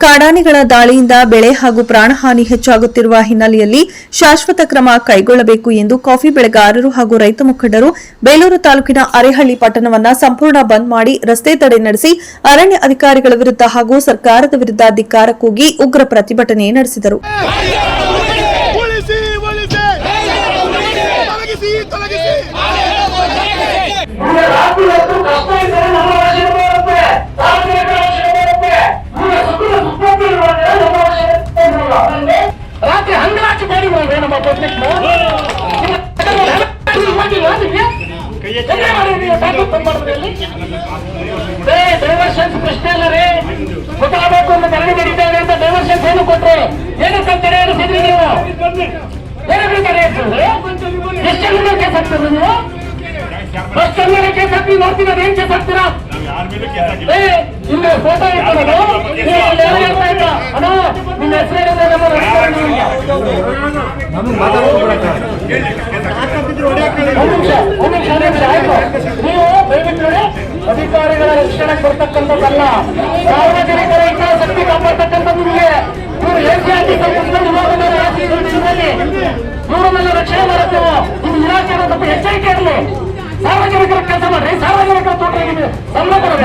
ಕಾಡಾನೆಗಳ ದಾಳಿಯಿಂದ ಬೆಳೆ ಹಾಗೂ ಪ್ರಾಣಹಾನಿ ಹೆಚ್ಚಾಗುತ್ತಿರುವ ಹಿನ್ನೆಲೆಯಲ್ಲಿ ಶಾಶ್ವತ ಕ್ರಮ ಕೈಗೊಳ್ಳಬೇಕು ಎಂದು ಕಾಫಿ ಬೆಳೆಗಾರರು ಹಾಗೂ ರೈತ ಮುಖಂಡರು ಬೇಲೂರು ತಾಲೂಕಿನ ಅರೆಹಳ್ಳಿ ಪಟ್ಟಣವನ್ನ ಸಂಪೂರ್ಣ ಬಂದ್ ಮಾಡಿ ರಸ್ತೆ ತಡೆ ನಡೆಸಿ ಅರಣ್ಯ ಅಧಿಕಾರಿಗಳ ವಿರುದ್ಧ ಹಾಗೂ ಸರ್ಕಾರದ ವಿರುದ್ಧ ಧಿಕ್ಕಾರ ಕೂಗಿ ಉಗ್ರ ಪ್ರತಿಭಟನೆ ನಡೆಸಿದರು. ಡೈವರ್ಷನ್ಸ್ ಪ್ರಶ್ನೆ ಅಲ್ಲ ರೀ ಗೊತ್ತಾಗಬೇಕು ಅಂತ ಧರಣಿ ನಡೀತಾರೆ ಅಂತ ಡೈವರ್ಷನ್ಸ್ ಏನು ಕೊಟ್ರೆ ಏನಕ್ಕೆ ತಡೆ ಹಿಡಿಸಿದ್ರಿ ನೀವು ಏನಕ್ಕೆ ತಡೆ ಎಷ್ಟು ಜನ ಕೇಸ್ ನೀವು ಬಸ್ ಸ್ಟ್ಯಾಂಡ್ ಕೇಸ್ ಹಾಕಿ ನೋಡ್ತೀನಿ ಅದೇನ್ ಕೇಸ್ ಹಾಕ್ತೀರಾ ಫೋಟೋ ಇಟ್ಕೊಳ್ಳೋದು ನೀವು ಅಲ್ಲಿ ಯಾರು ಹೇಳ್ತಾ ಇಲ್ಲ ಅಣ್ಣ ನಿಮ್ಮ ಹೆಸರು ಹೇಳಿದ್ರೆ ನಮ್ಮ ರಾಜಕಾರಣಿಗಳಿಗೆ. ಒಂದ್ ನಿಮಿಷ ಒಂದ್ ನಿಮಿಷ ಒಂದ್ ನಿಮಿಷ ಆಯ್ತು ನೀವು ದಯವಿಟ್ಟು ಅಧಿಕಾರಿಗಳ ರಕ್ಷಣೆ ಕೊಡ್ತಕ್ಕಂಥದ್ದಲ್ಲ ಸಾರ್ವಜನಿಕರ ಹಿತಾಸಕ್ತಿ ಕಾಪಾಡ್ತಕ್ಕಂಥದ್ದು ನಿಮಗೆ ಇವರು ಏಸಿಯಾಟಿ ಇವರನ್ನೆಲ್ಲ ರಕ್ಷಣೆ ಮಾಡುತ್ತೇವೆ ನಿಮ್ಮ ಇಲಾಖೆ ಸ್ವಲ್ಪ ಎಚ್ಚರಿಕೆ ಇರಲಿ. ಸಾರ್ವಜನಿಕರ ಕೆಲಸ ಮಾಡ್ರಿ. ಸಾರ್ವಜನಿಕರ ತೋಟ ಸಮ್ಮತರು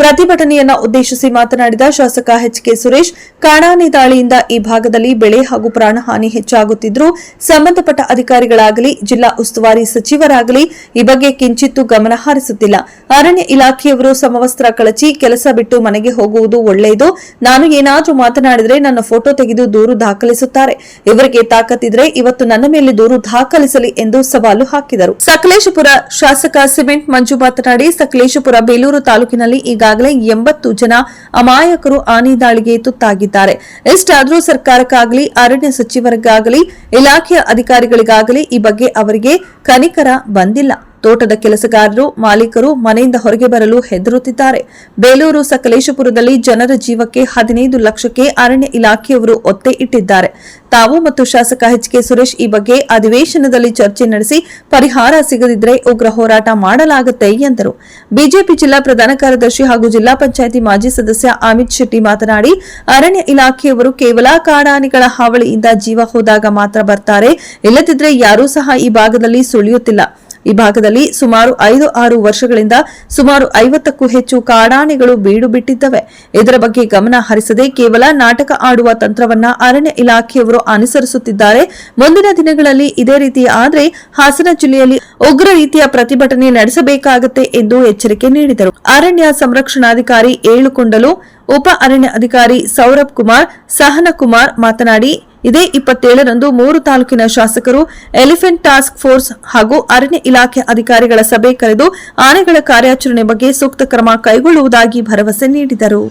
ಪ್ರತಿಭಟನೆಯನ್ನ ಉದ್ದೇಶಿಸಿ ಮಾತನಾಡಿದ ಶಾಸಕ ಎಚ್ ಕೆ ಸುರೇಶ್ ಕಾಡಾನೆ ದಾಳಿಯಿಂದ ಈ ಭಾಗದಲ್ಲಿ ಬೆಳೆ ಹಾಗೂ ಪ್ರಾಣಹಾನಿ ಹೆಚ್ಚಾಗುತ್ತಿದ್ದರೂ ಸಂಬಂಧಪಟ್ಟ ಅಧಿಕಾರಿಗಳಾಗಲಿ, ಜಿಲ್ಲಾ ಉಸ್ತುವಾರಿ ಸಚಿವರಾಗಲಿ ಈ ಬಗ್ಗೆ ಕಿಂಚಿತ್ತೂ ಗಮನ ಹರಿಸುತ್ತಿಲ್ಲ. ಅರಣ್ಯ ಇಲಾಖೆಯವರು ಸಮವಸ್ತ್ರ ಕಳಚಿ ಕೆಲಸ ಬಿಟ್ಟು ಮನೆಗೆ ಹೋಗುವುದು ಒಳ್ಳೆಯದು. ನಾನು ಏನಾದರೂ ಮಾತನಾಡಿದರೆ ನನ್ನ ಫೋಟೋ ತೆಗೆದು ದೂರು ದಾಖಲಿಸುತ್ತಾರೆ. ಇವರಿಗೆ ತಾಕತ್ತಿದ್ರೆ ಇವತ್ತು ನನ್ನ ಮೇಲೆ ದೂರು ದಾಖಲಿಸಲಿ ಎಂದು ಸವಾಲು ಹಾಕಿದರು. ಸಕಲೇಶಪುರ ಶಾಸಕ ಸಿಮೆಂಟ್ ಮಂಜು ಮಾತನಾಡಿ, ಸಕಲೇಶಪುರ ಬೇಲೂರು ತಾಲೂಕಿನಲ್ಲಿ ಈಗಾಗಲೇ ಎಂಬತ್ತು ಜನ ಅಮಾಯಕರು ಆನೆ ದಾಳಿಗೆ ತುತ್ತಾಗಿದ್ದಾರೆ. ಎಷ್ಟಾದರೂ ಸರ್ಕಾರಕ್ಕಾಗಲಿ, ಅರಣ್ಯ ಸಚಿವರಿಗಾಗಲಿ, ಇಲಾಖೆಯ ಅಧಿಕಾರಿಗಳಿಗಾಗಲಿ ಈ ಬಗ್ಗೆ ಅವರಿಗೆ ಕನಿಕರ ಬಂದಿಲ್ಲ. ತೋಟದ ಕೆಲಸಗಾರರು, ಮಾಲೀಕರು ಮನೆಯಿಂದ ಹೊರಗೆ ಬರಲು ಹೆದರುತ್ತಿದ್ದಾರೆ. ಬೇಲೂರು ಸಕಲೇಶಪುರದಲ್ಲಿ ಜನರ ಜೀವಕ್ಕೆ ಹದಿನೈದು ಲಕ್ಷಕ್ಕೆ ಅರಣ್ಯ ಇಲಾಖೆಯವರು ಒತ್ತೆ ಇಟ್ಟಿದ್ದಾರೆ. ತಾವು ಮತ್ತು ಶಾಸಕ ಎಚ್ ಕೆ ಸುರೇಶ್ ಈ ಬಗ್ಗೆ ಅಧಿವೇಶನದಲ್ಲಿ ಚರ್ಚೆ ನಡೆಸಿ ಪರಿಹಾರ ಸಿಗದಿದ್ರೆ ಉಗ್ರ ಹೋರಾಟ ಮಾಡಲಾಗುತ್ತೆ ಎಂದರು. ಬಿಜೆಪಿ ಜಿಲ್ಲಾ ಪ್ರಧಾನ ಕಾರ್ಯದರ್ಶಿ ಹಾಗೂ ಜಿಲ್ಲಾ ಪಂಚಾಯಿತಿ ಮಾಜಿ ಸದಸ್ಯ ಅಮಿತ್ ಶೆಟ್ಟಿ ಮಾತನಾಡಿ, ಅರಣ್ಯ ಇಲಾಖೆಯವರು ಕೇವಲ ಕಾಡಾನೆಗಳ ಹಾವಳಿಯಿಂದ ಜೀವ ಹೋದಾಗ ಮಾತ್ರ ಬರ್ತಾರೆ. ಇಲ್ಲದಿದ್ರೆ ಯಾರೂ ಸಹ ಈ ಭಾಗದಲ್ಲಿ ಸುಳಿಯುತ್ತಿಲ್ಲ. ಈ ಭಾಗದಲ್ಲಿ ಸುಮಾರು ಐದು ಆರು ವರ್ಷಗಳಿಂದ ಸುಮಾರು ಐವತ್ತಕ್ಕೂ ಹೆಚ್ಚು ಕಾಡಾನೆಗಳು ಬೀಡು ಬಿಟ್ಟಿದ್ದವೆ. ಇದರ ಬಗ್ಗೆ ಗಮನ ಹರಿಸದೆ ಕೇವಲ ನಾಟಕ ಆಡುವ ತಂತ್ರವನ್ನ ಅರಣ್ಯ ಇಲಾಖೆಯವರು ಅನುಸರಿಸುತ್ತಿದ್ದಾರೆ. ಮುಂದಿನ ದಿನಗಳಲ್ಲಿ ಇದೇ ರೀತಿ ಆದರೆ ಹಾಸನ ಜಿಲ್ಲೆಯಲ್ಲಿ ಉಗ್ರ ರೀತಿಯ ಪ್ರತಿಭಟನೆ ನಡೆಸಬೇಕಾಗುತ್ತೆ ಎಂದು ಎಚ್ಚರಿಕೆ ನೀಡಿದರು. ಅರಣ್ಯ ಸಂರಕ್ಷಣಾಧಿಕಾರಿ ಏಳುಕೊಂಡಲು ಉಪ ಅರಣ್ಯ ಅಧಿಕಾರಿ ಸೌರಭ್ ಕುಮಾರ್ ಸಹನ ಕುಮಾರ್ ಮಾತನಾಡಿ ಇದೇ ಇಪ್ಪತ್ತೇಳರಂದು ಮೂರು ತಾಲೂಕಿನ ಶಾಸಕರು ಎಲಿಫೆಂಟ್ ಟಾಸ್ಕ್ ಫೋರ್ಸ್ ಹಾಗೂ ಅರಣ್ಯ ಇಲಾಖೆ ಅಧಿಕಾರಿಗಳ ಸಭೆ ಕರೆದು ಆನೆಗಳ ಕಾರ್ಯಾಚರಣೆ ಬಗ್ಗೆ ಸೂಕ್ತ ಕ್ರಮ ಕೈಗೊಳ್ಳುವುದಾಗಿ ಭರವಸೆ ನೀಡಿದರು.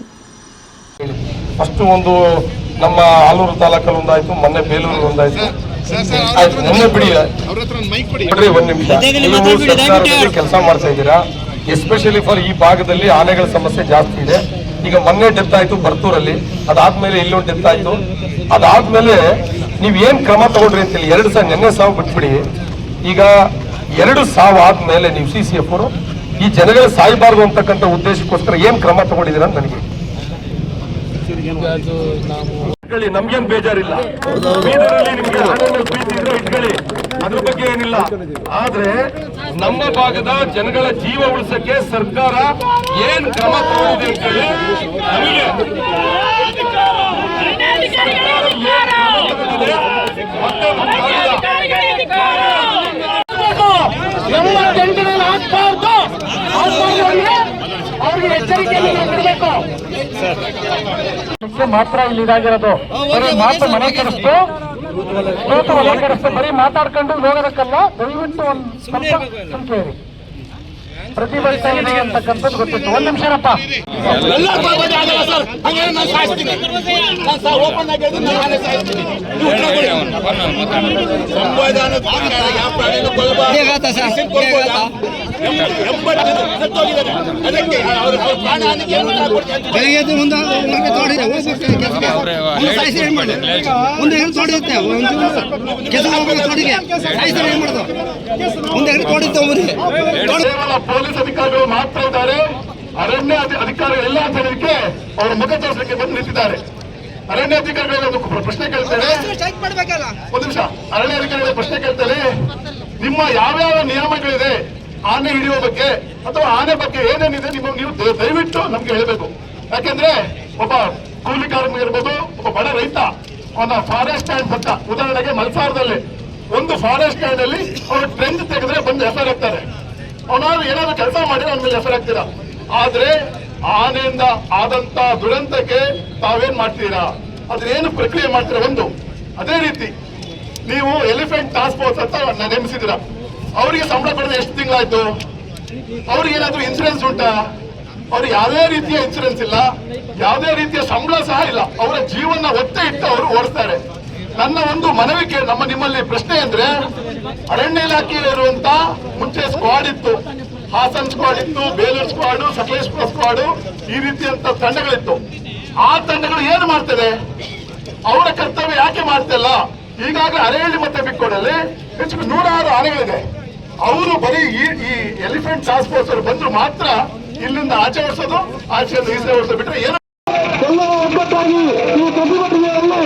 ಫಸ್ಟ್ ಒಂದು ನಮ್ಮ ಆಲೂರು ತಾಲೂಕಲ್ಲಿ ಒಂದಾಯ್ತು ಮೊನ್ನೆ ಬೇಲೂರು ಒಂದಾಯ್ತು. ಕೆಲಸ ಮಾಡ್ತಾ ಇದ್ದೀರಾ? ಎಸ್ಪೆಷಲಿ ಫಾರ್ ಈ ಭಾಗದಲ್ಲಿ ಆನೆಗಳ ಸಮಸ್ಯೆ ಜಾಸ್ತಿ ಇದೆ. ಈಗ ಮೊನ್ನೆ ಡೆತ್ ಆಯ್ತು ಬರ್ತೂರಲ್ಲಿ, ಅದಾದ್ಮೇಲೆ ಇಲ್ಲೊಂದು ಡೆತ್ ಆಯ್ತು ಅದಾದ್ಮೇಲೆ ನೀವ್ ಏನ್ ಕ್ರಮ ತಗೊಂಡ್ರಿ ಅಂತೇಳಿ ಎರಡು ಸಾವಿರ ನಿನ್ನೆ ಸಾವು ಬಿಟ್ಬಿಡಿ. ಈಗ ಎರಡು ಸಾವು ಆದ್ಮೇಲೆ ನೀವು ಸಿ ಸಿ ಎಫ್ ಅವರು ಈ ಜನಗಳು ಸಾಯಬಾರ್ದು ಅಂತಕ್ಕಂಥ ಉದ್ದೇಶಕ್ಕೋಸ್ಕರ ಏನ್ ಕ್ರಮ ತಗೊಂಡಿದ್ದೀರಾ ಅಂತ ನನಗೆ ಇಟ್ಕೊಳ್ಳಿ, ನಮ್ಗೇನ್ ಬೇಜಾರಿಲ್ಲ. ಇಟ್ಕೊಳ್ಳಿ. ಅದ್ರ ಬಗ್ಗೆ ಏನಿಲ್ಲ. ಆದ್ರೆ ನಮ್ಮ ಭಾಗದ ಜನಗಳ ಜೀವ ಉಳಿಸಕ್ಕೆ ಸರ್ಕಾರ ಏನ್ ಕ್ರಮ ತಗೊಂಡಿದೆ ಅವ್ರಿಗೆ ಮಾತ್ರ ಇಲ್ಲಿ ಇದಾಗಿರೋದು. ಬರೀ ಮಾತು ಮನೆ ಕೆಡಿಸ್ತು ಮಾತು ಮನೆ ಕಡಿಸ್ತು ಬರೀ ಮಾತಾಡ್ಕೊಂಡು ಹೋಗೋದಕ್ಕಲ್ಲ, ದಯವಿಟ್ಟು ಒಂದು ಸ್ವಲ್ಪ ಸಂಖ್ಯೆ ಪ್ರತಿಭಟಿಸ್ತಾ ಇದೆ ಅಂತಕ್ಕಂಥದ್ದು ಗೊತ್ತಿತ್ತು. ಒಂದ್ ನಿಮಿಷನಪ್ಪ ಬೆಳಗ್ಗೆ ಮುಂದೆ ಮುಂದೆ ಏನು ತೋಡಿರುತ್ತೆ ಕೆಲಸ ಹೋಗ್ಬೇಕು ತೋಡಿಗೆ. ಸಾಯಿಸಿ ಏನ್ ಮಾಡೋದು? ಮುಂದೆ ಏನು ತೋಡಿತ್ತು ಪೊಲೀಸ್ ಅಧಿಕಾರಿಗಳು ಮಾತ್ರ ಇದ್ದಾರೆ. ಅರಣ್ಯ ಅಧಿಕಾರಿಗಳೆಲ್ಲ ಅಂತ ಹೇಳಲಿಕ್ಕೆ ಅವರು ಮುಖ ತೋರಿಸಲಿಕ್ಕೆ ಬಂದು ನಿಂತಿದ್ದಾರೆ. ಅರಣ್ಯ ಅಧಿಕಾರಿಗಳಿಗೆ ಒಂದು ಪ್ರಶ್ನೆ ಕೇಳ್ತೇನೆ ಒಂದು ನಿಮಿಷ ಅರಣ್ಯ ಅಧಿಕಾರಿಗಳ ಪ್ರಶ್ನೆ ಕೇಳ್ತೇನೆ ನಿಮ್ಮ ಯಾವ್ಯಾವ ನಿಯಮಗಳಿದೆ? ಆನೆ ಹಿಡಿಯುವ ಬಗ್ಗೆ ಅಥವಾ ಆನೆ ಬಗ್ಗೆ ಏನೇನಿದೆ ನಿಮ್ಮ ನೀವು ದಯವಿಟ್ಟು ನಮ್ಗೆ ಹೇಳಬೇಕು. ಯಾಕೆಂದ್ರೆ ಒಬ್ಬ ಕೂಲಿ ಕಾರ್ಮಿಕ ಇರ್ಬೋದು ಒಬ್ಬ ಬಡ ರೈತ ಅವನ ಫಾರೆಸ್ಟ್ ಲ್ಯಾಂಡ್ ಪಕ್ಕ ಉದಾಹರಣೆಗೆ ಮಲ್ಸಾರದಲ್ಲಿ. ಒಂದು ಫಾರೆಸ್ಟ್ ಲ್ಯಾಂಡ್ ಅಲ್ಲಿ ಅವರು ಟ್ರೆಂಡ್ ತೆಗೆದ್ರೆ ಬಂದು ಎಫ್ಐಆರ್ ಹಾಕ್ತಾರೆ. ಅವನಾದ್ರು ಏನಾದ್ರು ಕೆಲಸ ಮಾಡಿ ಅವನ ಮೇಲೆ ಹಾಕ್ತೀರಾ ಆದ್ರೆ ಆನೆಯಿಂದ ಆದಂತ ದುರಂತಕ್ಕೆ ತಾವೇನ್ ಮಾಡ್ತೀರಾ? ಅದ್ರೇನು ಪ್ರಕ್ರಿಯೆ ಮಾಡ್ತೀರಾ ಒಂದು ಅದೇ ರೀತಿ ನೀವು ಎಲಿಫೆಂಟ್ ಟಾಸ್ಕ್ ಫೋರ್ಸ್ ಅಂತ ನಾನು ನೇಮಿಸಿದ್ದೀರಾ. ಅವರಿಗೆ ಸಂಬಳ ಪಡೆದ ಎಷ್ಟು ತಿಂಗಳಾಯ್ತು? ಅವ್ರಿಗೆ ಏನಾದ್ರು ಇನ್ಸೂರೆನ್ಸ್ ಉಂಟಾ? ಅವ್ರಿಗೆ ಯಾವುದೇ ರೀತಿಯ ಇನ್ಸೂರೆನ್ಸ್ ಇಲ್ಲ, ಯಾವುದೇ ರೀತಿಯ ಸಂಬಳ ಸಹ ಇಲ್ಲ. ಅವರ ಜೀವನ ಒತ್ತೆ ಇಟ್ಟು ಅವರು ಓಡಿಸ್ತಾರೆ. ನನ್ನ ಒಂದು ಮನವಿ ನಮ್ಮ ನಿಮ್ಮಲ್ಲಿ ಪ್ರಶ್ನೆ ಅಂದ್ರೆ, ಅರಣ್ಯ ಇಲಾಖೆ ಇರುವಂತ ಮುಂಚೆ ಸ್ಕ್ವಾಡ್ ಇತ್ತು. ಹಾಸನ್ ಸ್ಕ್ವಾಡ್ ಇತ್ತು, ಬೇಲೂರು ಸ್ಕ್ವಾಡು ಸಕಲೇಶ್ಪುರ ಸ್ಕ್ವಾಡ್ ಈ ರೀತಿಯಂತ ತಂಡಗಳಿತ್ತು. ಆ ತಂಡಗಳು ಏನು ಮಾಡ್ತದೆ? ಅವರ ಕರ್ತವ್ಯ ಯಾಕೆ ಮಾಡ್ತಿಲ್ಲ ಈಗಾಗಲೇ ಅರೆಹಳ್ಳಿ ಮತ್ತೆ ಬಿಕ್ಕೋಡಲ್ಲಿ ಹೆಚ್ಚು ನೂರಾರು ಆನೆಗಳಿದೆ. ಅವರು ಬರೀ ಈ ಎಲಿಫೆಂಟ್ ಟಾಸ್ಕ್ ಫೋರ್ಸ್ ಅವರು ಬಂದ್ರು ಮಾತ್ರ ಇಲ್ಲಿಂದ ಆಚೆ ಓಡಿಸೋದು, ಆಚೆ ಈಚೆ ಓಡಿಸೋದು ಬಿಟ್ಟರೆ ಏನು ಎಲ್ಲ ಒಬ್ಬಟ್ಟಾಗಿ ಈ ಪ್ರತಿಭಟನೆಯಲ್ಲಿ